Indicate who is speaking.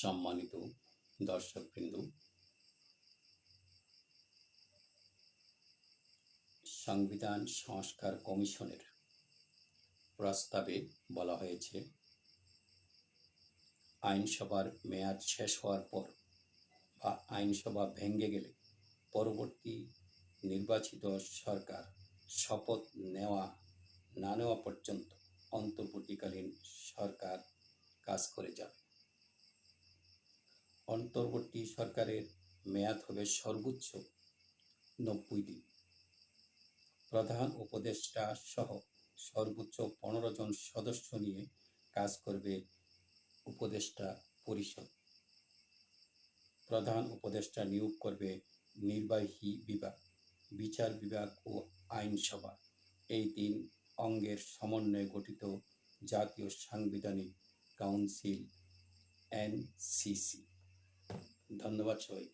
Speaker 1: সম্মানিত দর্শকবৃন্দ, সংবিধান সংস্কার কমিশনের প্রস্তাবে বলা হয়েছে, আইনসভার মেয়াদ শেষ হওয়ার পর বা আইনসভা ভেঙে গেলে পরবর্তী নির্বাচিত সরকার শপথ নেওয়া না নেওয়া পর্যন্ত অন্তর্বর্তীকালীন সরকার কাজ করে যাবে। অন্তর্বর্তী সরকারের মেয়াদ হবে সর্বোচ্চ নব্বই দিন। প্রধান উপদেষ্টা সহ সর্বোচ্চ পনেরো জন সদস্য নিয়ে কাজ করবে উপদেষ্টা পরিষদ। প্রধান উপদেষ্টা নিয়োগ করবে নির্বাহী বিভাগ, বিচার বিভাগ ও আইনসভা। এই তিন অঙ্গের সমন্বয়ে গঠিত জাতীয় সাংবিধানিক কাউন্সিল, এনসিসি। ধন্যবাদ সবাইকে